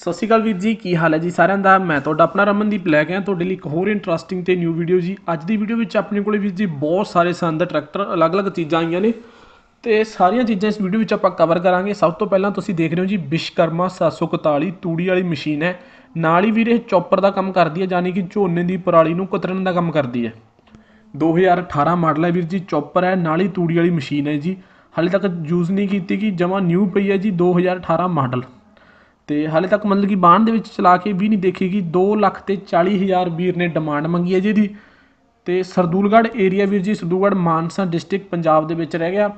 ਸਤਿ ਸ਼੍ਰੀ ਅਕਾਲ ਵੀਰ ਜੀ, ਕੀ ਹਾਲ ਹੈ ਜੀ ਸਾਰਿਆਂ ਦਾ? ਮੈਂ ਤੁਹਾਡਾ ਆਪਣਾ ਰਮਨਦੀਪ ਲੈ ਕੇ ਆਇਆ। ਤੁਹਾਡੇ ਲਈ ਇੱਕ ਹੋਰ ਇੰਟਰਸਟਿੰਗ ਤੇ ਨਿਊ ਵੀਡੀਓ ਜੀ। ਅੱਜ ਦੀ ਵੀਡੀਓ ਵਿੱਚ ਆਪਣੇ ਕੋਲੇ ਵੀਰ ਜੀ ਬਹੁਤ ਸਾਰੇ ਸੰਦ ਟਰੈਕਟਰ ਅਲੱਗ-ਅਲੱਗ ਚੀਜ਼ਾਂ ਆਈਆਂ ਨੇ। ਤੇ ਸਾਰੀਆਂ ਚੀਜ਼ਾਂ ਇਸ ਵੀਡੀਓ ਵਿੱਚ ਆਪਾਂ ਕਵਰ ਕਰਾਂਗੇ। ਸਭ ਤੋਂ ਪਹਿਲਾਂ ਤੁਸੀਂ ਦੇਖ ਰਹੇ ਹੋ ਜੀ ਵਿਸ਼ਕਰਮਾ 741 ਤੂੜੀ ਵਾਲੀ ਮਸ਼ੀਨ ਹੈ। ਨਾਲ ਹੀ ਵੀਰ ਇਹ ਚੌਪਰ ਦਾ ਕੰਮ ਕਰਦੀ ਹੈ, ਯਾਨੀ ਕਿ ਝੋਨੇ ਦੀ ਪਰਾਲੀ ਨੂੰ ਕਤਰਨ ਦਾ ਕੰਮ ਕਰਦੀ ਹੈ। 2018 ਮਾਡਲ ਹੈ ਵੀਰ ਜੀ, ਚੌਪਰ ਹੈ, ਨਾਲ ਹੀ ਤੂੜੀ ਵਾਲੀ ਮਸ਼ੀਨ ਹੈ ਜੀ। ਹਾਲੇ ਤੱਕ ਯੂਜ਼ ਨਹੀਂ ਕੀਤੀ ਕਿ ਜਮਾ ਨਿਊ ਪਈ ਹੈ ਜੀ 2018 ਮਾਡਲ। ਤੇ ਹਾਲੇ ਤੱਕ ਮਤਲਬ ਕਿ ਬਾਣ ਦੇ ਵਿੱਚ ਚਲਾ ਕੇ ਵੀ ਨਹੀਂ ਦੇਖੇਗੀ 2 ਲੱਖ ਤੇ 40 ਹਜ਼ਾਰ ਵੀਰ ਨੇ ਡਿਮਾਂਡ ਮੰਗੀ ਹੈ ਜਿਹਦੀ ਇਹਦੀ। ਤੇ ਸਰਦੂਲਗੜ੍ਹ ਏਰੀਆ ਵੀਰ ਜੀ, ਸਰਦੂਲਗੜ੍ਹ ਮਾਨਸਾ ਡਿਸਟ੍ਰਿਕਟ ਪੰਜਾਬ ਦੇ ਵਿੱਚ ਰਹਿ ਗਿਆ।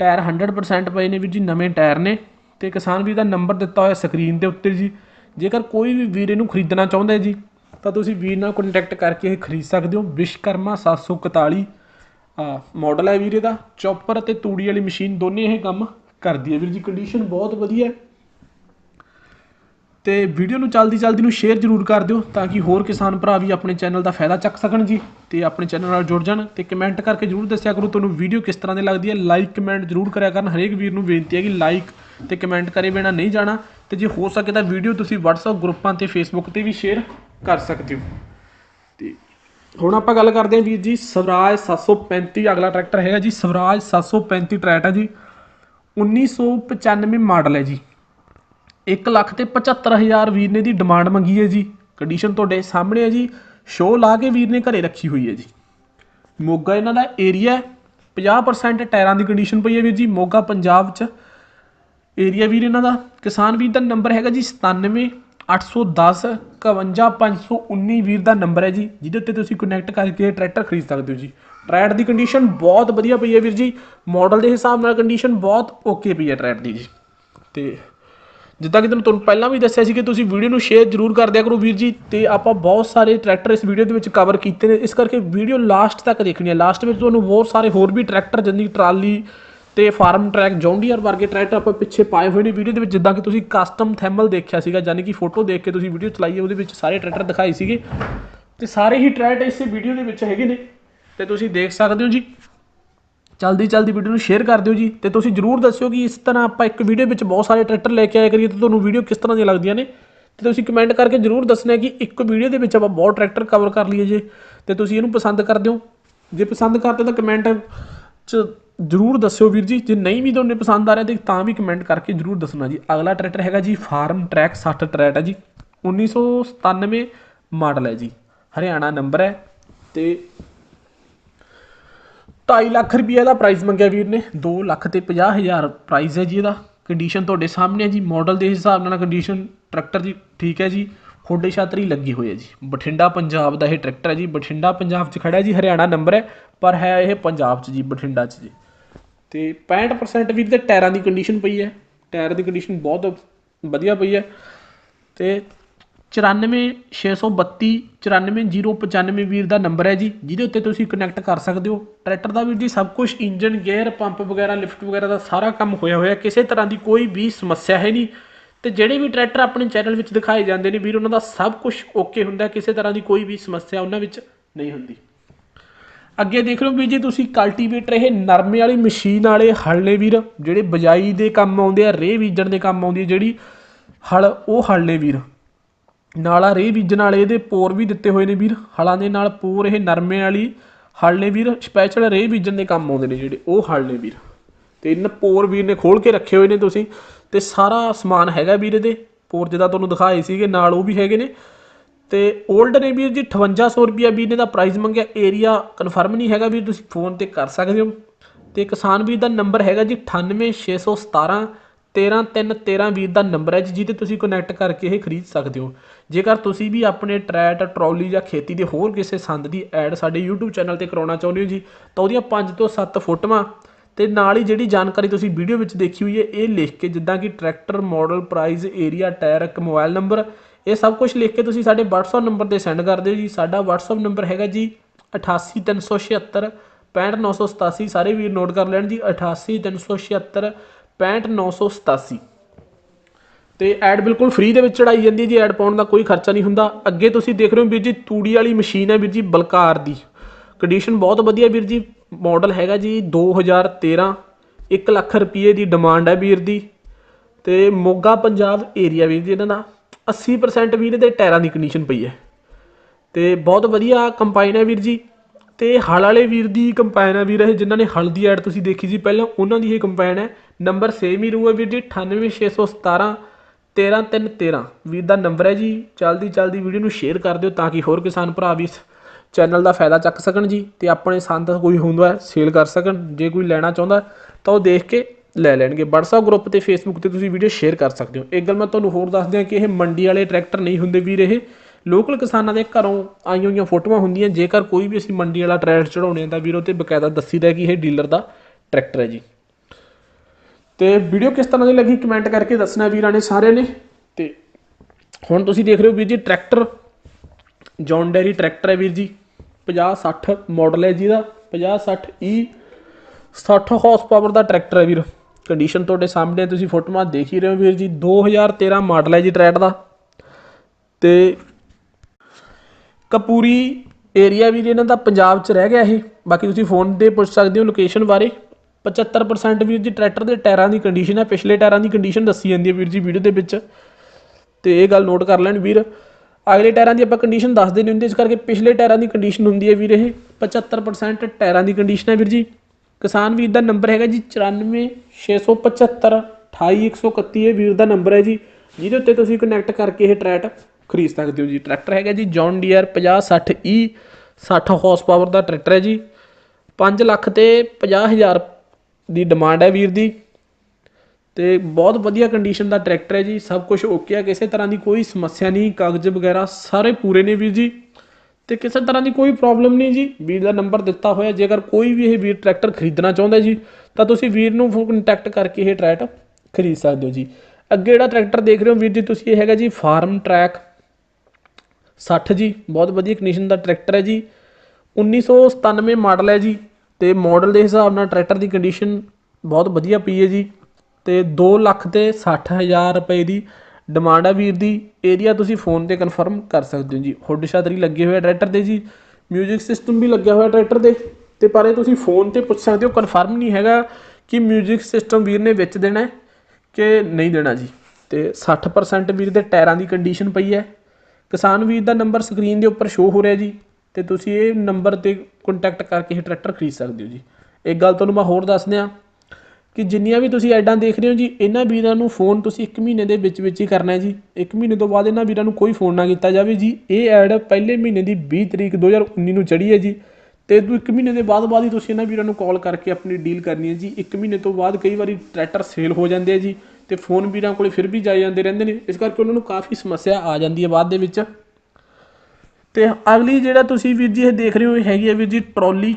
ਟਾਇਰ 100% ਪਏ ਨੇ ਵੀਰ ਜੀ, ਨਵੇਂ ਟਾਇਰ ਨੇ। ਤੇ ਕਿਸਾਨ ਵੀਰ ਦਾ ਨੰਬਰ ਦਿੱਤਾ ਹੋਇਆ ਸਕਰੀਨ ਦੇ ਉੱਤੇ ਜੀ। ਜੇਕਰ ਕੋਈ ਵੀ ਵੀਰ ਇਹਨੂੰ ਖਰੀਦਣਾ ਚਾਹੁੰਦਾ ਹੈ ਜੀ, ਤਾਂ ਤੁਸੀਂ ਵੀਰ ਨਾਲ ਕੰਟੈਕਟ ਕਰਕੇ ਇਹ ਖਰੀਦ ਸਕਦੇ ਹੋ। ਵਿਸ਼ਕਰਮਾ 741 ਆ ਮਾਡਲ ਹੈ ਵੀਰ ਇਹਦਾ। ਚੌਪਰ ਅਤੇ ਤੂੜੀ ਵਾਲੀ ਮਸ਼ੀਨ ਦੋਨੇ ਇਹ ਕੰਮ ਕਰਦੀ ਹੈ। ਵੀਰ ਜੀ ਕੰਡੀਸ਼ਨ ਬਹੁਤ ਵਧੀਆ ਹੈ। ਤੇ ਵੀਡੀਓ ਨੂੰ ਚਲਦੀ ਚਲਦੀ ਨੂੰ ਸ਼ੇਅਰ ਜ਼ਰੂਰ ਕਰ ਦਿਓ ਤਾਂ ਕਿ ਹੋਰ ਕਿਸਾਨ ਭਰਾ ਵੀ ਆਪਣੇ ਚੈਨਲ ਦਾ ਫਾਇਦਾ ਚੱਕ ਸਕਣ ਜੀ ਤੇ ਆਪਣੇ ਚੈਨਲ ਨਾਲ ਜੁੜ ਜਾਣ ਤੇ ਕਮੈਂਟ ਕਰਕੇ ਜ਼ਰੂਰ ਦੱਸਿਆ ਕਰੋ ਤੁਹਾਨੂੰ ਵੀਡੀਓ ਕਿਸ ਤਰ੍ਹਾਂ ਦੀ ਲੱਗਦੀ ਹੈ। ਲਾਈਕ ਕਮੈਂਟ ਜ਼ਰੂਰ ਕਰਿਆ ਕਰਨ। ਹਰੇਕ ਵੀਰ ਨੂੰ ਬੇਨਤੀ ਹੈ ਕਿ ਲਾਈਕ ਤੇ ਕਮੈਂਟ ਕਰੇ ਬਿਨਾ ਨਹੀਂ ਜਾਣਾ ਤੇ ਜੇ ਹੋ ਸਕੇ ਤਾਂ ਵੀਡੀਓ ਤੁਸੀਂ WhatsApp ਗਰੁੱਪਾਂ ਤੇ Facebook ਤੇ ਵੀ ਸ਼ੇਅਰ ਕਰ ਸਕਦੇ ਹੋ। ਤੇ ਹੁਣ ਆਪਾਂ ਗੱਲ ਕਰਦੇ ਹਾਂ ਵੀਰ ਜੀ, ਸਵਰਾਜ 735 ਅਗਲਾ ਟਰੈਕਟਰ ਹੈਗਾ ਜੀ। ਸਵਰਾਜ 735 ਟਰੈਟ ਹੈ ਜੀ। 1995 ਮਾਡਲ ਹੈ ਜੀ। 1 ਲੱਖ ਤੇ 75000 ਵੀਰ ਨੇ ਦੀ ਡਿਮਾਂਡ ਮੰਗੀ ਹੈ ਜੀ। ਕੰਡੀਸ਼ਨ ਤੁਹਾਡੇ ਸਾਹਮਣੇ ਹੈ ਜੀ। ਸ਼ੋ ਲਾ ਕੇ ਵੀਰ ਨੇ ਘਰੇ ਰੱਖੀ ਹੋਈ ਹੈ ਜੀ। ਮੋਗਾ ਇਹਨਾਂ ਦਾ ਏਰੀਆ 50% ਟਾਇਰਾਂ ਦੀ ਕੰਡੀਸ਼ਨ ਪਈ ਹੈ ਵੀਰ ਜੀ, ਮੋਗਾ ਪੰਜਾਬ ਚ। ਏਰੀਆ ਵੀਰ ਇਹਨਾਂ ਦਾ, ਕਿਸਾਨ ਵੀਰ ਦਾ ਨੰਬਰ ਹੈਗਾ ਜੀ 97 810 51519 ਵੀਰ ਦਾ ਨੰਬਰ ਹੈ ਜੀ, ਜਿਹਦੇ ਉੱਤੇ ਤੁਸੀਂ ਕਨੈਕਟ ਕਰਕੇ ਟਰੈਕਟਰ ਖਰੀਦ ਸਕਦੇ ਹੋ ਜੀ। ਟਰੈਕਟਰ ਦੀ ਕੰਡੀਸ਼ਨ ਬਹੁਤ ਵਧੀਆ ਪਈ ਹੈ ਵੀਰ ਜੀ। ਮਾਡਲ ਦੇ ਹਿਸਾਬ ਨਾਲ ਕੰਡੀਸ਼ਨ ਬਹੁਤ ਓਕੇ ਪਈ ਹੈ ਟਰੈਕਟ ਦੀ ਜੀ। ਤੇ ਜਿੱਦਾਂ ਕਿ ਤੁਹਾਨੂੰ ਤੁਹਾਨੂੰ ਪਹਿਲਾਂ ਵੀ ਦੱਸਿਆ ਸੀ ਕਿ ਤੁਸੀਂ ਵੀਡੀਓ ਨੂੰ ਸ਼ੇਅਰ ਜ਼ਰੂਰ ਕਰ ਦਿਆ ਕਰੋ ਵੀਰ ਜੀ, ਤੇ ਆਪਾਂ ਬਹੁਤ ਸਾਰੇ ਟਰੈਕਟਰ ਇਸ ਵੀਡੀਓ ਦੇ ਵਿੱਚ ਕਵਰ ਕੀਤੇ ਨੇ। ਇਸ ਕਰਕੇ ਵੀਡੀਓ ਲਾਸਟ ਤੱਕ ਦੇਖਣੀ ਹੈ। ਲਾਸਟ ਵਿੱਚ ਤੁਹਾਨੂੰ ਬਹੁਤ ਸਾਰੇ ਹੋਰ ਵੀ ਟਰੈਕਟਰ ਜਿੰਨੀ ਟਰਾਲੀ ਤੇ ਫਾਰਮ ਟਰੈਕ ਜੌਂਡੀਅਰ ਵਰਗੇ ਟਰੈਕਟਰ ਆਪਾਂ ਪਿੱਛੇ ਪਾਏ ਹੋਏ ਨੇ ਵੀਡੀਓ ਦੇ ਵਿੱਚ, ਜਿੱਦਾਂ ਕਿ ਤੁਸੀਂ ਕਸਟਮ ਥੈਮਲ ਦੇਖਿਆ ਸੀਗਾ, ਯਾਨੀ ਕਿ ਫੋਟੋ ਦੇਖ ਕੇ ਤੁਸੀਂ ਵੀਡੀਓ ਚਲਾਈ ਉਹਦੇ ਵਿੱਚ ਸਾਰੇ ਟਰੈਕਟਰ ਦਿਖਾਏ ਸੀਗੇ। ਤੇ ਸਾਰੇ ਹੀ ਟਰੈਕਟਰ ਇਸੇ ਵੀਡੀਓ ਦੇ ਵਿੱਚ ਹੈਗੇ ਨੇ। ਤੇ ਤੁਸੀਂ ਦੇਖ ਸਕਦੇ ਹੋ ਜੀ ਜਲਦੀ ਜਲਦੀ ਵੀਡੀਓ ਨੂੰ ਸ਼ੇਅਰ ਕਰ ਦਿਓ ਜੀ ਤੇ ਤੁਸੀਂ ਜਰੂਰ ਦੱਸਿਓ ਕਿ ਇਸ ਤਰ੍ਹਾਂ ਆਪਾਂ ਇੱਕ ਵੀਡੀਓ ਵਿੱਚ ਬਹੁਤ ਸਾਰੇ ਟਰੈਕਟਰ ਲੈ ਕੇ ਆਇਆ ਕਰੀਏ ਤੇ ਤੁਹਾਨੂੰ ਵੀਡੀਓ ਕਿਸ ਤਰ੍ਹਾਂ ਦੀਆਂ ਲੱਗਦੀਆਂ ਨੇ। ਤੇ ਤੁਸੀਂ ਕਮੈਂਟ ਕਰਕੇ ਜਰੂਰ ਦੱਸਣਾ ਕਿ ਇੱਕ ਵੀਡੀਓ ਦੇ ਵਿੱਚ ਆਪਾਂ ਬਹੁਤ ਟਰੈਕਟਰ ਕਵਰ ਕਰ ਲਈਏ ਜੇ। ਤੇ ਤੁਸੀਂ ਇਹਨੂੰ ਪਸੰਦ ਕਰਦੇ ਹੋ ਜੇ ਪਸੰਦ ਕਰਦੇ ਤਾਂ ਕਮੈਂਟ 'ਚ ਜਰੂਰ ਦੱਸਿਓ ਵੀਰ ਜੀ। ਜੇ ਨਹੀਂ ਵੀ ਤੁਹਾਨੂੰ ਪਸੰਦ ਆ ਰਿਹਾ ਤੇ ਤਾਂ ਵੀ ਕਮੈਂਟ ਕਰਕੇ ਜਰੂਰ ਦੱਸਣਾ ਜੀ। ਅਗਲਾ ਟਰੈਕਟਰ ਹੈਗਾ ਜੀ ਫਾਰਮ ਟਰੈਕ 60 ਟਰੈਟ ਹੈ ਜੀ। 1997 ਮਾਡਲ ਹੈ ਜੀ। ਹਰਿਆਣਾ ਨੰਬਰ ਹੈ ਤੇ 2.5 ਲੱਖ ਰੁਪਏ ਦਾ ਪ੍ਰਾਈਸ ਮੰਗਿਆ ਵੀਰ ਨੇ। 2 ਲੱਖ ਤੇ 50 ਹਜ਼ਾਰ ਪ੍ਰਾਈਸ ਹੈ ਜੀ ਇਹਦਾ। ਕੰਡੀਸ਼ਨ ਤੁਹਾਡੇ ਸਾਹਮਣੇ ਹੈ ਜੀ। ਮਾਡਲ ਦੇ ਹਿਸਾਬ ਨਾਲ ਕੰਡੀਸ਼ਨ ਟਰੈਕਟਰ ਦੀ ਠੀਕ ਹੈ ਜੀ। ਖੋਡੇ ਛਾਤਰੀ ਲੱਗੀ ਹੋਈ ਹੈ ਜੀ। ਬਠਿੰਡਾ, ਪੰਜਾਬ ਦਾ ਇਹ ਟਰੈਕਟਰ ਹੈ ਜੀ। ਬਠਿੰਡਾ, ਪੰਜਾਬ 'ਚ ਖੜਾ ਜੀ। ਹਰਿਆਣਾ ਨੰਬਰ ਹੈ, ਪਰ ਹੈ ਇਹ ਪੰਜਾਬ 'ਚ ਜੀ, ਬਠਿੰਡਾ 'ਚ ਜੀ। ਤੇ 65% ਵੀਰ ਦੇ ਟਾਇਰਾਂ ਦੀ ਕੰਡੀਸ਼ਨ ਪਈ ਹੈ। ਟਾਇਰ ਦੀ ਕੰਡੀਸ਼ਨ ਬਹੁਤ ਵਧੀਆ ਪਈ ਹੈ। ਤੇ 94632 94095 ਵੀਰ ਦਾ ਨੰਬਰ ਹੈ ਜੀ, ਜਿਹਦੇ ਉੱਤੇ ਤੁਸੀਂ ਕਨੈਕਟ ਕਰ ਸਕਦੇ ਹੋ। ਟਰੈਕਟਰ ਦਾ ਵੀਰ ਜੀ, ਸਭ ਕੁਝ ਇੰਜਨ ਗੇਅਰ ਪੰਪ ਵਗੈਰਾ ਲਿਫਟ ਵਗੈਰਾ ਦਾ ਸਾਰਾ ਕੰਮ ਹੋਇਆ ਹੋਇਆ, ਕਿਸੇ ਤਰ੍ਹਾਂ ਦੀ ਕੋਈ ਵੀ ਸਮੱਸਿਆ ਹੈ ਨਹੀਂ। ਤੇ ਜਿਹੜੇ ਵੀ ਟਰੈਕਟਰ ਆਪਣੇ ਚੈਨਲ ਵਿੱਚ ਦਿਖਾਏ ਜਾਂਦੇ ਨੇ, ਵੀਰ, ਉਹਨਾਂ ਦਾ ਸਭ ਕੁਝ ਓਕੇ ਹੁੰਦਾ ਕਿਸੇ ਤਰ੍ਹਾਂ ਦੀ ਕੋਈ ਵੀ ਸਮੱਸਿਆ ਉਹਨਾਂ ਵਿੱਚ ਨਹੀਂ ਹੁੰਦੀ। ਅੱਗੇ ਦੇਖ ਲਓ ਵੀ ਜੀ, ਤੁਸੀਂ ਕਲਟੀਵੇਟਰ ਇਹ ਨਰਮੇ ਵਾਲੀ ਮਸ਼ੀਨ ਵਾਲੇ ਹਲ ਨੇ ਵੀਰ, ਜਿਹੜੇ ਬਜਾਈ ਦੇ ਕੰਮ ਆਉਂਦੇ ਆ, ਰੇਹ ਬੀਜਣ ਦੇ ਕੰਮ ਆਉਂਦੀ ਹੈ ਜਿਹੜੀ, ਹਲ, ਉਹ ਹਲ ਨੇ ਵੀਰ। ਨਾਲਾ ਰੇਹ ਬੀਜਣ ਵਾਲੇ, ਇਹਦੇ ਪੋਰ ਵੀ ਦਿੱਤੇ ਹੋਏ ਨੇ ਵੀਰ। ਹਲਾਂ ਦੇ ਨਾਲ ਪੋਰ, ਇਹ ਨਰਮੇ ਵਾਲੀ ਹਲ ਨੇ ਵੀਰ। ਸਪੈਸ਼ਲ ਰੇਹ ਬੀਜਣ ਦੇ ਕੰਮ ਆਉਂਦੇ ਨੇ ਜਿਹੜੇ, ਉਹ ਹਲ ਨੇ ਵੀਰ। ਤੇ ਇਹਨਾਂ ਪੋਰ ਵੀਰ ਨੇ ਖੋਲ ਕੇ ਰੱਖੇ ਹੋਏ ਨੇ ਤੁਸੀਂ। ਤੇ ਸਾਰਾ ਸਮਾਨ ਹੈਗਾ ਵੀਰ ਇਹਦੇ। ਪੋਰ ਜਿਹਦਾ ਤੁਹਾਨੂੰ ਦਿਖਾਏ ਸੀਗੇ, ਨਾਲ ਉਹ ਵੀ ਹੈਗੇ ਨੇ। ਤੇ 올ਡ ਨੇ ਵੀਰ ਜੀ 5800 ਰੁਪਿਆ ਵੀਰ ਨੇ ਦਾ ਪ੍ਰਾਈਸ ਮੰਗਿਆ। ਏਰੀਆ ਕਨਫਰਮ ਨਹੀਂ ਹੈਗਾ ਵੀਰ, ਤੁਸੀਂ ਫੋਨ ਤੇ ਕਰ ਸਕਦੇ ਹੋ। ਤੇ ਕਿਸਾਨ ਵੀਰ ਦਾ ਨੰਬਰ ਹੈਗਾ ਜੀ 98617 13313 ਵੀਰ ਦਾ ਨੰਬਰ ਹੈ ਜੀ, ਜਿਹਦੇ ਤੁਸੀਂ ਕਨੈਕਟ ਕਰਕੇ ਇਹ ਖਰੀਦ ਸਕਦੇ ਹੋ। ਜੇਕਰ ਤੁਸੀਂ ਵੀ ਆਪਣੇ ਟਰੈਟ, ਟਰੋਲੀ ਜਾਂ ਖੇਤੀ ਦੇ ਹੋਰ ਕਿਸੇ ਸੰਦ ਦੀ ਐਡ ਸਾਡੇ YouTube ਚੈਨਲ ਤੇ ਕਰਾਉਣਾ ਚਾਹੁੰਦੇ ਹੋ ਜੀ, ਤਾਂ ਉਹਦੀਆਂ 5 ਤੋਂ 7 ਫੋਟੋਆਂ ਤੇ ਨਾਲ ਹੀ ਜਿਹੜੀ ਜਾਣਕਾਰੀ ਤੁਸੀਂ ਵੀਡੀਓ ਵਿੱਚ ਦੇਖੀ ਹੋਈ ਹੈ, ਇਹ ਲਿਖ ਕੇ ਜਿੱਦਾਂ ਕਿ tractor model price area tyre ਇੱਕ ਮੋਬਾਈਲ ਨੰਬਰ ਇਹ ਸਭ ਕੁਝ ਲਿਖ ਕੇ ਤੁਸੀਂ ਸਾਡੇ WhatsApp ਨੰਬਰ ਤੇ ਸੈਂਡ ਕਰ ਦਿਓ ਜੀ। ਸਾਡਾ WhatsApp ਨੰਬਰ ਹੈਗਾ ਜੀ 88376 65987 ਸਾਰੇ ਵੀਰ ਨੋਟ ਕਰ ਲੈਣ ਜੀ 88376 65987 ਤੇ ਐਡ ਬਿਲਕੁਲ ਫ੍ਰੀ ਦੇ ਵਿੱਚ ਚੜਾਈ ਜਾਂਦੀ ਹੈ ਜੀ, ਐਡ ਪਾਉਣ ਦਾ ਕੋਈ ਖਰਚਾ ਨਹੀਂ ਹੁੰਦਾ। ਅੱਗੇ ਤੁਸੀਂ ਦੇਖ ਰਹੇ ਹੋ ਵੀਰ ਜੀ, ਤੂੜੀ ਵਾਲੀ ਮਸ਼ੀਨ ਹੈ ਵੀਰ ਜੀ, ਬਲਕਾਰ ਦੀ। ਕੰਡੀਸ਼ਨ ਬਹੁਤ ਵਧੀਆ ਵੀਰ ਜੀ ਮਾਡਲ ਹੈਗਾ ਜੀ 2013 1 ਲੱਖ ਰੁਪਏ ਦੀ ਡਿਮਾਂਡ ਹੈ ਵੀਰ ਦੀ। ਤੇ ਮੋਗਾ ਪੰਜਾਬ ਏਰੀਆ ਵੀਰ ਜੀ, ਇਹਨਾਂ ਦਾ 80% ਵੀਰ ਦੇ ਟਾਇਰਾਂ ਦੀ ਕੰਡੀਸ਼ਨ ਪਈ ਹੈ। ਤੇ ਬਹੁਤ ਵਧੀਆ ਕੰਪਾਈਨ ਹੈ ਵੀਰ ਜੀ। ਤੇ ਹਲ ਵਾਲੇ ਵੀਰ ਦੀ ਕੰਪਾਈਨ ਹੈ ਵੀਰ ਇਹ, ਜਿਨ੍ਹਾਂ ਨੇ ਹਲ ਦੀ ਐਡ ਤੁਸੀਂ ਦੇਖੀ ਸੀ। ਪਹਿਲਾਂ ਉਹਨਾਂ ਦੀ ਇਹ ਕੰਪਾਈਨ ਹੈ। ਨੰਬਰ ਸੇਮ ਹੀ ਰਹੂਗਾ ਵੀਰ ਜੀ 98617 13313 ਵੀਰ ਦਾ ਨੰਬਰ ਹੈ ਜੀ ਜਲਦੀ ਜਲਦੀ ਵੀਡੀਓ ਨੂੰ ਸ਼ੇਅਰ ਕਰ ਦਿਓ ਤਾਂ ਕਿ ਹੋਰ ਕਿਸਾਨ ਭਰਾ ਵੀ ਇਸ ਚੈਨਲ ਦਾ ਫਾਇਦਾ ਚੱਕ ਸਕਣ ਜੀ ਤੇ ਆਪਣੇ ਸੰਦ ਕੋਈ ਹੁੰਦਾ ਹੈ ਸੇਲ ਕਰ ਸਕਣ। ਜੇ ਕੋਈ ਲੈਣਾ ਚਾਹੁੰਦਾ ਤਾਂ ਉਹ ਦੇਖ ਕੇ ਲੈ ਲੈਣਗੇ। WhatsApp ਗਰੁੱਪ ਤੇ Facebook ਤੇ ਤੁਸੀਂ ਵੀਡੀਓ ਸ਼ੇਅਰ ਕਰ ਸਕਦੇ ਹੋ। ਇੱਕ ਗੱਲ ਮੈਂ ਤੁਹਾਨੂੰ ਹੋਰ ਦੱਸ ਦਿਆਂ ਕਿ ਇਹ ਮੰਡੀ ਵਾਲੇ ਟਰੈਕਟਰ ਨਹੀਂ ਹੁੰਦੇ ਵੀਰ ਇਹ। ਲੋਕਲ ਕਿਸਾਨਾਂ ਦੇ ਘਰੋਂ ਆਈਆਂ ਹੋਈਆਂ ਫੋਟੋਆਂ ਹੁੰਦੀਆਂ, ਜੇਕਰ ਕੋਈ ਵੀ ਅਸੀਂ ਮੰਡੀ ਵਾਲਾ ਟਰੈਕਟਰ ਚੜਾਉਣੇ ਆ ਤਾਂ ਵੀਰੋ ਉਹ ਤੇ ਬਕਾਇਦਾ ਦੱਸੀਦਾ ਕਿ ਇਹ ਡੀਲਰ ਦਾ ਟਰੈਕਟਰ ਹੈ ਜੀ। ਤੇ ਵੀਡੀਓ ਕਿਸ ਤਰ੍ਹਾਂ ਦੀ ਲੱਗੀ ਕਮੈਂਟ ਕਰਕੇ ਦੱਸਣਾ ਵੀਰਾਂ ਨੇ ਸਾਰਿਆਂ ਨੇ। ਤੇ ਹੁਣ ਤੁਸੀਂ ਦੇਖ ਰਹੇ ਹੋ ਵੀਰ ਜੀ ਟਰੈਕਟਰ, ਜੌਨ ਡੈਰੀ ਟਰੈਕਟਰ ਹੈ ਵੀਰ ਜੀ। 50 60 ਮਾਡਲ ਹੈ ਜੀ ਦਾ 50 60 E 60 ਹਾਰਸ ਪਾਵਰ ਦਾ ਟਰੈਕਟਰ ਹੈ ਵੀਰ। ਕੰਡੀਸ਼ਨ ਤੁਹਾਡੇ ਸਾਹਮਣੇ ਤੁਸੀਂ ਫੋਟੋਆਂ ਦੇਖ ਹੀ ਰਹੇ ਹੋ ਵੀਰ ਜੀ। 2013 ਮਾਡਲ ਹੈ ਜੀ ਟਰੈਕਟਰ ਦਾ। ਤੇ ਕਪੂਰੀ ਏਰੀਆ ਵੀ ਇਹਨਾਂ ਦਾ ਪੰਜਾਬ 'ਚ ਰਹਿ ਗਿਆ ਇਹ। ਬਾਕੀ ਤੁਸੀਂ ਫੋਨ ਤੇ ਪੁੱਛ ਸਕਦੇ ਹੋ ਲੋਕੇਸ਼ਨ ਬਾਰੇ। 75% ਵੀਰ ਜੀ ਟਰੈਕਟਰ ਦੇ ਟਾਇਰਾਂ ਦੀ ਕੰਡੀਸ਼ਨ ਹੈ ਪਿਛਲੇ ਟਾਇਰਾਂ ਦੀ ਕੰਡੀਸ਼ਨ ਦੱਸੀ ਜਾਂਦੀ ਹੈ ਵੀਰ ਜੀ ਵੀਡੀਓ ਦੇ ਵਿੱਚ। ਤੇ ਇਹ ਗੱਲ ਨੋਟ ਕਰ ਲੈਣ ਵੀਰ। ਅਗਲੇ ਟਾਇਰਾਂ ਦੀ ਆਪਾਂ ਕੰਡੀਸ਼ਨ ਦੱਸਦੇ ਨਹੀਂ ਹੁੰਦੇ, ਇਸ ਕਰਕੇ ਪਿਛਲੇ ਟਾਇਰਾਂ ਦੀ ਕੰਡੀਸ਼ਨ ਹੁੰਦੀ ਹੈ ਵੀਰ ਇਹ। 75% ਟਾਇਰਾਂ ਦੀ ਕੰਡੀਸ਼ਨ ਹੈ ਵੀਰ ਜੀ। ਕਿਸਾਨ ਵੀਰ ਦਾ ਨੰਬਰ ਹੈਗਾ ਜੀ 94675 28131 ਇਹ ਵੀਰ ਦਾ ਨੰਬਰ ਹੈ ਜੀ। ਜਿਹਦੇ ਉੱਤੇ ਤੁਸੀਂ ਕਨੈਕਟ ਕਰਕੇ ਇਹ ਟਰੈਟ ਖਰੀਦ ਸਕਦੇ ਹੋ ਜੀ। ਟਰੈਕਟਰ ਹੈਗਾ ਜੀ John Deere 5060 E 60 horse power ਦਾ ਟਰੈਕਟਰ ਹੈ ਜੀ। 5 ਲੱਖ ਤੇ 50000 ਦੀ ਡਿਮਾਂਡ ਹੈ ਵੀਰ ਦੀ। ਤੇ ਬਹੁਤ ਵਧੀਆ ਕੰਡੀਸ਼ਨ ਦਾ ਟਰੈਕਟਰ ਹੈ ਜੀ। ਸਭ ਕੁਝ ਓਕੇ ਆ। ਕਿਸੇ ਤਰ੍ਹਾਂ ਦੀ ਕੋਈ ਸਮੱਸਿਆ ਨਹੀਂ। ਕਾਗਜ਼ ਵਗੈਰਾ ਸਾਰੇ ਪੂਰੇ ਨੇ ਵੀਰ ਜੀ। ਤੇ ਕਿਸੇ ਤਰ੍ਹਾਂ ਦੀ ਕੋਈ ਪ੍ਰੋਬਲਮ ਨਹੀਂ ਜੀ। ਵੀਰ ਦਾ ਨੰਬਰ ਦਿੱਤਾ ਹੋਇਆ। ਜੇਕਰ ਕੋਈ ਵੀ ਇਹ ਵੀਰ ਟਰੈਕਟਰ ਖਰੀਦਣਾ ਚਾਹੁੰਦਾ ਜੀ, ਤਾਂ ਤੁਸੀਂ ਵੀਰ ਨੂੰ ਕੰਟੈਕਟ ਕਰਕੇ ਇਹ ਟਰੈਕਟਰ ਖਰੀਦ ਸਕਦੇ ਹੋ ਜੀ। ਅੱਗੇ ਜਿਹੜਾ ਟਰੈਕਟਰ ਦੇਖ ਰਹੇ ਹੋ ਵੀਰ ਜੀ, ਤੁਸੀਂ ਇਹ ਹੈਗਾ ਜੀ ਫਾਰਮ ਟਰੈਕ 60 ਜੀ ਬਹੁਤ ਵਧੀਆ ਕੰਡੀਸ਼ਨ ਦਾ ਟਰੈਕਟਰ ਹੈ ਜੀ 1997 ਮਾਡਲ ਹੈ ਜੀ ਤੇ ਮਾਡਲ ਦੇ ਹਿਸਾਬ ਨਾਲ ਟਰੈਕਟਰ ਦੀ ਕੰਡੀਸ਼ਨ ਬਹੁਤ ਵਧੀਆ ਪਈ ਹੈ ਜੀ ਤੇ 2 ਲੱਖ ਤੇ 60000 ਰੁਪਏ ਦੀ ਡਿਮਾਂਡ ਹੈ ਵੀਰ ਦੀ ਏਰੀਆ ਤੁਸੀਂ ਫੋਨ ਤੇ ਕਨਫਰਮ ਕਰ ਸਕਦੇ ਹੋ ਜੀ ਹੁੱਡ ਛਤਰੀ ਲੱਗੇ ਹੋਏ ਆ ਟਰੈਕਟਰ ਦੇ ਜੀ 뮤직 ਸਿਸਟਮ ਵੀ ਲੱਗਿਆ ਹੋਇਆ ਟਰੈਕਟਰ ਦੇ ਤੇ ਪਰ ਇਹ ਤੁਸੀਂ ਫੋਨ ਤੇ ਪੁੱਛ ਸਕਦੇ ਹੋ ਕਨਫਰਮ ਨਹੀਂ ਹੈਗਾ ਕਿ 뮤직 ਸਿਸਟਮ ਵੀਰ ਨੇ ਵਿੱਚ ਦੇਣਾ ਹੈ ਕਿ ਨਹੀਂ ਦੇਣਾ ਜੀ ਤੇ 60% ਵੀਰ ਦੇ ਟਾਇਰਾਂ ਦੀ ਕੰਡੀਸ਼ਨ ਪਈ ਹੈ ਕਿਸਾਨ ਵੀਰ ਦਾ ਨੰਬਰ ਸਕਰੀਨ ਦੇ ਉੱਪਰ ਸ਼ੋ ਹੋ ਰਿਹਾ ਜੀ ਤੇ ਤੁਸੀਂ ਇਹ ਨੰਬਰ ਤੇ ਕੰਟੈਕਟ ਕਰਕੇ ਇਹ ਟਰੈਕਟਰ ਖਰੀਦ ਸਕਦੇ ਹੋ ਜੀ। ਇੱਕ ਗੱਲ ਤੁਹਾਨੂੰ ਮੈਂ ਹੋਰ ਦੱਸ ਦਿਆਂ ਕਿ ਜਿੰਨੀਆਂ ਵੀ ਤੁਸੀਂ ਐਡਾਂ ਦੇਖ ਰਹੇ ਹੋ ਜੀ, ਇਹਨਾਂ ਵੀਰਾਂ ਨੂੰ ਫੋਨ ਤੁਸੀਂ 1 ਮਹੀਨੇ ਦੇ ਵਿੱਚ ਵਿੱਚ ਹੀ ਕਰਨਾ ਹੈ ਜੀ। 1 ਮਹੀਨੇ ਤੋਂ ਬਾਅਦ ਇਹਨਾਂ ਵੀਰਾਂ ਨੂੰ ਕੋਈ ਫੋਨ ਨਾ ਕੀਤਾ ਜਾਵੇ ਜੀ। ਇਹ ਐਡ ਪਹਿਲੇ ਮਹੀਨੇ ਦੀ 20 ਤਰੀਕ 2019 ਨੂੰ ਚੜੀ ਹੈ ਜੀ ਤੇ ਤੋਂ 1 ਮਹੀਨੇ ਦੇ ਬਾਅਦ ਬਾਅਦ ਹੀ ਤੁਸੀਂ ਇਹਨਾਂ ਵੀਰਾਂ ਨੂੰ ਕਾਲ ਕਰਕੇ ਆਪਣੀ ਡੀਲ ਕਰਨੀ ਹੈ ਜੀ। 1 ਮਹੀਨੇ ਤੋਂ ਬਾਅਦ ਕਈ ਵਾਰੀ ਟਰੈਕਟਰ ਸੇਲ ਹੋ ਜਾਂਦੇ ਆ ਜੀ। ਅਤੇ ਫੋਨ ਵੀਰਾਂ ਕੋਲ ਫਿਰ ਵੀ ਜਾਈ ਜਾਂਦੇ ਰਹਿੰਦੇ ਨੇ। ਇਸ ਕਰਕੇ ਉਹਨਾਂ ਨੂੰ ਕਾਫੀ ਸਮੱਸਿਆ ਆ ਜਾਂਦੀ ਹੈ ਬਾਅਦ ਦੇ ਵਿੱਚ। ਅਤੇ ਅਗਲੀ ਜਿਹੜਾ ਤੁਸੀਂ ਵੀਰ ਜੀ ਇਹ ਦੇਖ ਰਹੇ ਹੋ, ਇਹ ਹੈਗੀ ਹੈ ਵੀਰ ਜੀ ਟਰਾਲੀ।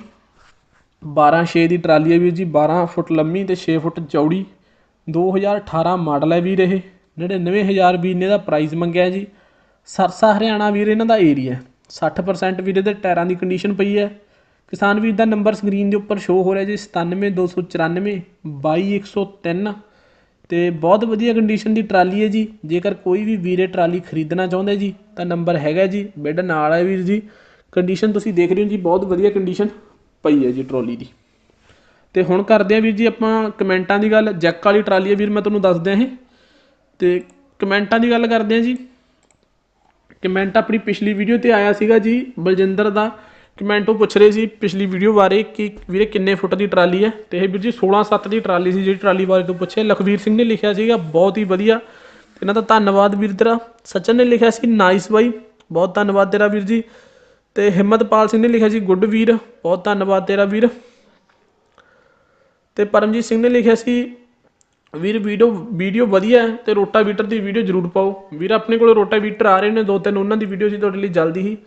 12 6 ਦੀ ਟਰਾਲੀ ਹੈ ਵੀਰ ਜੀ 12 ਫੁੱਟ ਲੰਮੀ ਤੇ 6 ਫੁੱਟ ਚੌੜੀ। 2018 ਮਾਡਲ ਹੈ ਵੀਰ ਇਹ। 99000 ਵੀਰ ਨੇ ਦਾ ਪ੍ਰਾਈਸ ਮੰਗਿਆ ਜੀ। ਸਰਸਾ ਹਰਿਆਣਾ ਵੀਰ ਇਹਨਾਂ ਦਾ ਏਰੀਆ 60% ਵੀਰ ਦੇ ਟਾਇਰਾਂ ਦੀ ਕੰਡੀਸ਼ਨ ਪਈ ਹੈ। ਕਿਸਾਨ ਵੀਰ ਦਾ ਨੰਬਰ ਸਕਰੀਨ ਦੇ ਉੱਪਰ ਸ਼ੋ ਹੋ ਰਿਹਾ ਜੀ 97294 22103 ਅਤੇ ਬਹੁਤ ਵਧੀਆ ਕੰਡੀਸ਼ਨ ਦੀ ਟਰਾਲੀ ਹੈ ਜੀ। ਜੇਕਰ ਕੋਈ ਵੀ ਵੀਰੇ ਟਰਾਲੀ ਖਰੀਦਣਾ ਚਾਹੁੰਦਾ ਜੀ, ਤਾਂ ਨੰਬਰ ਹੈਗਾ ਜੀ, ਬੈੱਡ ਨਾਲ ਹੈ ਵੀਰ ਜੀ। ਕੰਡੀਸ਼ਨ ਤੁਸੀਂ ਦੇਖ ਰਹੇ ਹੋ ਜੀ, ਬਹੁਤ ਵਧੀਆ ਕੰਡੀਸ਼ਨ ਪਈ ਹੈ ਜੀ ਟਰਾਲੀ ਦੀ। ਤੇ ਹੁਣ ਕਰਦੇ ਆ ਵੀਰ ਜੀ ਆਪਾਂ ਕਮੈਂਟਾਂ ਦੀ ਗੱਲ। ਜੈਕ ਵਾਲੀ ਟਰਾਲੀ ਹੈ ਵੀਰ, ਮੈਂ ਤੁਹਾਨੂੰ ਦੱਸ ਦਿਆਂ ਇਹ। ਤੇ ਕਮੈਂਟਾਂ ਦੀ ਗੱਲ ਕਰਦੇ ਆ ਜੀ। ਕਮੈਂਟ ਆਪਣੀ ਪਿਛਲੀ ਵੀਡੀਓ ਤੇ ਆਇਆ ਸੀਗਾ ਜੀ, ਬਲਜਿੰਦਰ ਦਾ। ਕਮੈਂਟ ਉਹ ਪੁੱਛ ਰਹੇ ਸੀ ਪਿਛਲੀ ਵੀਡੀਓ ਬਾਰੇ ਕਿ ਵੀਰੇ ਕਿੰਨੇ ਫੁੱਟ ਦੀ ਟਰਾਲੀ ਹੈ? ਤੇ ਇਹ ਵੀਰ ਜੀ 16 7 ਦੀ ਟਰਾਲੀ ਸੀ, ਜਿਹੜੀ ਟਰਾਲੀ ਬਾਰੇ ਤੋਂ ਪੁੱਛਿਆ। ਲਖਵੀਰ ਸਿੰਘ ਨੇ ਲਿਖਿਆ ਸੀਗਾ, ਬਹੁਤ ਹੀ ਵਧੀਆ। ਇਹਨਾਂ ਦਾ ਧੰਨਵਾਦ ਵੀਰ ਤੇਰਾ। ਸਚਨ ਨੇ ਲਿਖਿਆ ਸੀ ਨਾਈਸ ਬਾਈ, ਬਹੁਤ ਧੰਨਵਾਦ ਤੇਰਾ ਵੀਰ ਜੀ। ਤੇ ਹਿੰਮਤਪਾਲ ਸਿੰਘ ਨੇ ਲਿਖਿਆ ਸੀ ਗੁੱਡ ਵੀਰ, ਬਹੁਤ ਧੰਨਵਾਦ ਤੇਰਾ ਵੀਰ। ਤੇ ਪਰਮਜੀਤ ਸਿੰਘ ਨੇ ਲਿਖਿਆ ਸੀ, ਵੀਰ, ਵੀਡੀਓ ਵੀਡੀਓ ਵਧੀਆ ਹੈ ਤੇ ਰੋਟਾਵੀਟਰ ਦੀ ਵੀਡੀਓ ਜ਼ਰੂਰ ਪਾਓ। ਵੀਰ, ਆਪਣੇ ਕੋਲ ਰੋਟਾਵੀਟਰ ਆ ਰਹੇ ਨੇ, ਦੋ ਤਿੰਨ ਉਹਨਾਂ ਦੀ ਵੀਡੀਓ ਜੀ ਤੁਹਾਡੇ ਲਈ ਜਲਦੀ ਹੀ।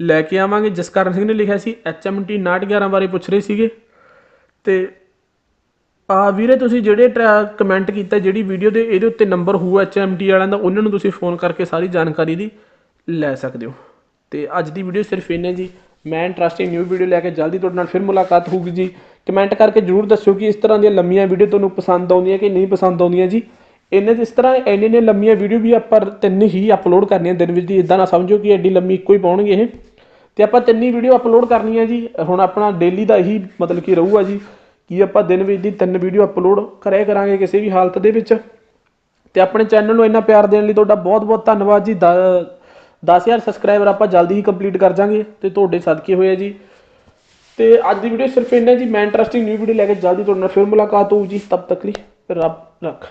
ਲੈ ਕੇ ਆਵਾਂਗੇ। ਜਸਕਰਨ ਸਿੰਘ ਨੇ ਲਿਖਿਆ ਸੀ HMT 911 ਬਾਰੇ ਪੁੱਛ ਰਹੇ ਸੀਗੇ। ਤੇ ਆ ਵੀਰੇ, ਤੁਸੀਂ ਜਿਹੜੇ ਕਮੈਂਟ ਕੀਤਾ, ਜਿਹੜੀ ਵੀਡੀਓ ਦੇ, ਇਹਦੇ ਉੱਤੇ ਨੰਬਰ ਹੋਊ HMT ਵਾਲਿਆਂ ਦਾ, ਉਹਨਾਂ ਨੂੰ ਤੁਸੀਂ ਫੋਨ ਕਰਕੇ ਸਾਰੀ ਜਾਣਕਾਰੀ ਦੀ ਲੈ ਸਕਦੇ ਹੋ। ਤੇ ਅੱਜ ਦੀ ਵੀਡੀਓ ਸਿਰਫ ਇੰਨੇ ਜੀ। ਮੈਂ ਇੰਟਰਸਟਿੰਗ ਨਿਊ ਵੀਡੀਓ ਲੈ ਕੇ ਜਲਦੀ ਤੁਹਾਡੇ ਨਾਲ ਫਿਰ ਮੁਲਾਕਾਤ ਹੋਊਗੀ ਜੀ। ਕਮੈਂਟ ਕਰਕੇ ਜਰੂਰ ਦੱਸਿਓ ਕਿ ਇਸ ਤਰ੍ਹਾਂ ਦੀਆਂ ਲੰਮੀਆਂ ਵੀਡੀਓ ਤੁਹਾਨੂੰ ਪਸੰਦ ਆਉਂਦੀਆਂ ਕਿ ਨਹੀਂ ਪਸੰਦ ਆਉਂਦੀਆਂ ਜੀ। ਇੰਨੇ ਇਸ ਤਰ੍ਹਾਂ ਇੰਨੇ ਨੇ ਲੰਮੀਆਂ ਵੀਡੀਓ ਵੀ ਆਪਾਂ ਤਿੰਨ ਹੀ ਅਪਲੋਡ ਕਰਨੀਆਂ ਦਿਨ ਵਿੱਚ ਦੀ ਇਦਾਂ ਨਾ ਸਮਝੋ ਕਿ ਐਡੀ ਲੰਮੀ ਇੱਕੋ ਹੀ ਪਾਉਣਗੇ ਇਹ। ਤੇ ਆਪਾਂ ਤਿੰਨੀ ਵੀਡੀਓ ਅਪਲੋਡ ਕਰਨੀ ਹੈ ਜੀ। ਹੁਣ ਆਪਣਾ ਡੇਲੀ ਦਾ ਇਹੀ ਮਤਲਬ ਕਿ ਰਹੂਗਾ ਜੀ ਕਿ ਆਪਾਂ ਦਿਨ ਵਿੱਚ ਦੀ ਤਿੰਨ ਵੀਡੀਓ ਅਪਲੋਡ ਕਰਿਆ ਕਰਾਂਗੇ ਕਿਸੇ ਵੀ ਹਾਲਤ ਦੇ ਵਿੱਚ। ਤੇ ਆਪਣੇ ਚੈਨਲ ਨੂੰ ਇੰਨਾ ਪਿਆਰ ਦੇਣ ਲਈ ਤੁਹਾਡਾ ਬਹੁਤ ਬਹੁਤ ਧੰਨਵਾਦ ਜੀ। 10000 ਸਬਸਕ੍ਰਾਈਬਰ ਆਪਾਂ ਜਲਦੀ ਹੀ ਕੰਪਲੀਟ ਕਰ ਜਾਾਂਗੇ ਤੇ ਤੁਹਾਡੇ ਸਦਕੇ ਹੋਏ ਆ ਜੀ। ਤੇ ਅੱਜ ਦੀ ਵੀਡੀਓ ਸਿਰਫ ਇੰਨਾ ਜੀ। ਮੈਂ ਇੰਟਰਸਟਿੰਗ ਨਿਊ ਵੀਡੀਓ ਲੈ ਕੇ ਜਲਦੀ ਤੁਹਾਡੇ ਨਾਲ ਫਿਰ ਮੁਲਾਕਾਤ ਹੋਊ ਜੀ। ਤਬ ਤੱਕ ਲਈ ਰੱਬ ਰੱਖ।